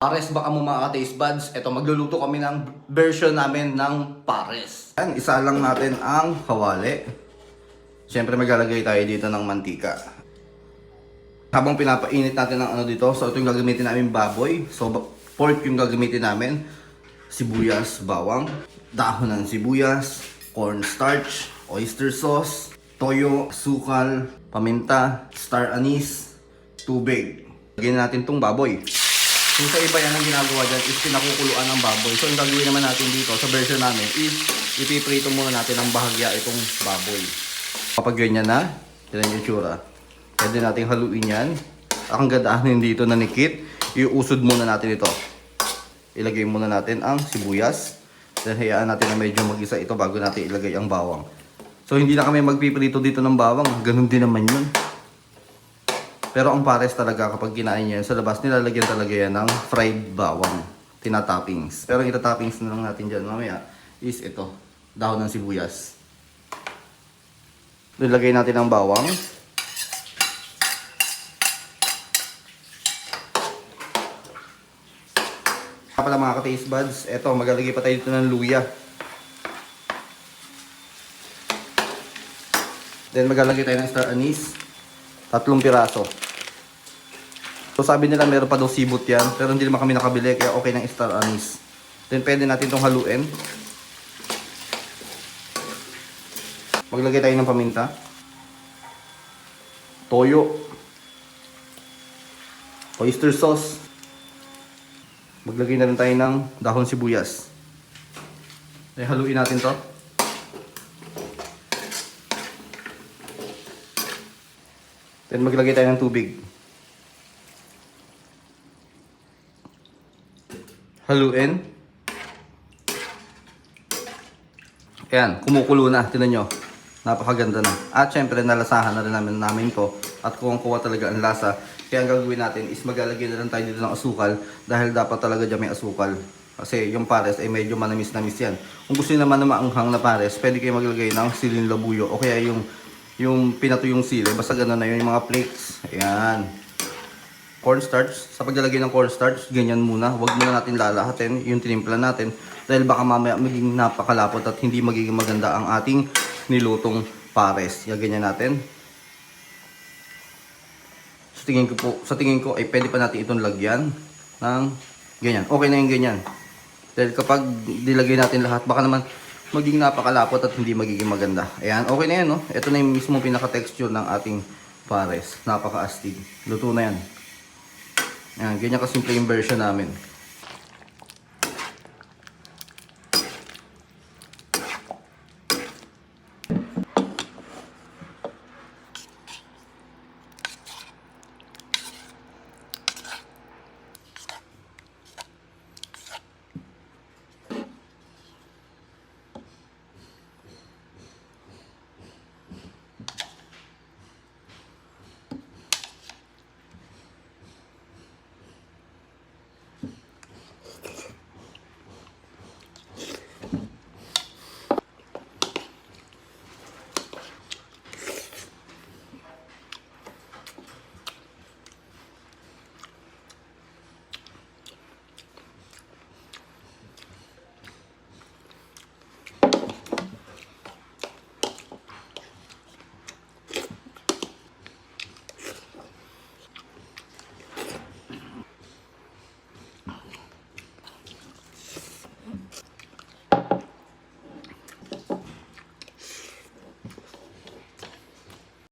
Pares baka mo mga taste buds, eto magluluto kami ng version namin ng pares. Yan, isa lang natin ang kawali. Siyempre maglalagay tayo dito ng mantika. Habang pinapainit natin ng ano dito, so ito yung gagamitin namin baboy. So pork yung gagamitin namin. Sibuyas, bawang, dahon ng sibuyas, cornstarch, oyster sauce, toyo, sukal, paminta, star anise, tubig. Lagyan natin tong baboy. Kung sa iba yan ang ginagawa dyan is pinakukuluan ng baboy. So yung gagawin naman natin dito sa version namin is ipiprito muna natin ng bahagya itong baboy. Kapag ganyan na, yan yung itsura. Pwede natin haluin yan. Ang gandaanin dito na nikit, iusod muna natin ito. Ilagay muna natin ang sibuyas. Then hayaan natin na medyo mag-isa ito bago natin ilagay ang bawang. So hindi na kami magpiprito dito ng bawang, ganun din naman yun. Pero ang pares talaga kapag kinain niya sa labas nilalagyan talaga yan ng fried bawang. Tinatoppings. Pero ang itatoppings na lang natin dyan mamaya is ito, dahon ng sibuyas. Nilagay natin ang bawang. Pala mga ka-taste buds, eto maglalagay pa tayo dito ng luya. Then maglalagay tayo ng star anise. Tatlong piraso. So sabi nila meron pa daw sibot yan, pero hindi naman kami nakabili kaya okay ng star anise. Then pwede natin itong haluin. Maglagay tayo ng paminta. Toyo. Oyster sauce. Maglagay na rin tayo ng dahon sibuyas. Then haluin natin to. Then maglagay tayo ng tubig. Haluin. Ayan, kumukulo na. Tinan nyo. Napakaganda na. At syempre, nalasahan na rin namin namin to. At kuwang-kuwa talaga ang lasa. Kaya ang gagawin natin is maglalagay na lang tayo dito ng asukal. Dahil dapat talaga dyan may asukal. Kasi yung pares ay medyo manamis-namis yan. Kung gusto nyo naman na maanghang na pares, pwede kayo maglagay ng silin labuyo. O kaya yung yung pinatuyong sili. Basta gano'n na yun, yung mga flakes. Ayan. Cornstarch. Sa paglalagay ng cornstarch, ganyan muna. Huwag muna natin lalahatin yung tinimpla natin. Dahil baka mamaya maging napakalapot at hindi magiging maganda ang ating nilutong pares. Yan, ganyan natin. Sa tingin ko po, sa tingin ko ay pwede pa natin itong lagyan ng ganyan. Okay na yung ganyan. Dahil kapag dilagay natin lahat, baka naman maging napakalapot at hindi magiging maganda. Ayan, okay na yan, no? Ito na yung mismo pinaka-texture ng ating pares. Napaka-astig. Luto na yan. Ayan, ganyan kasimple yung version namin.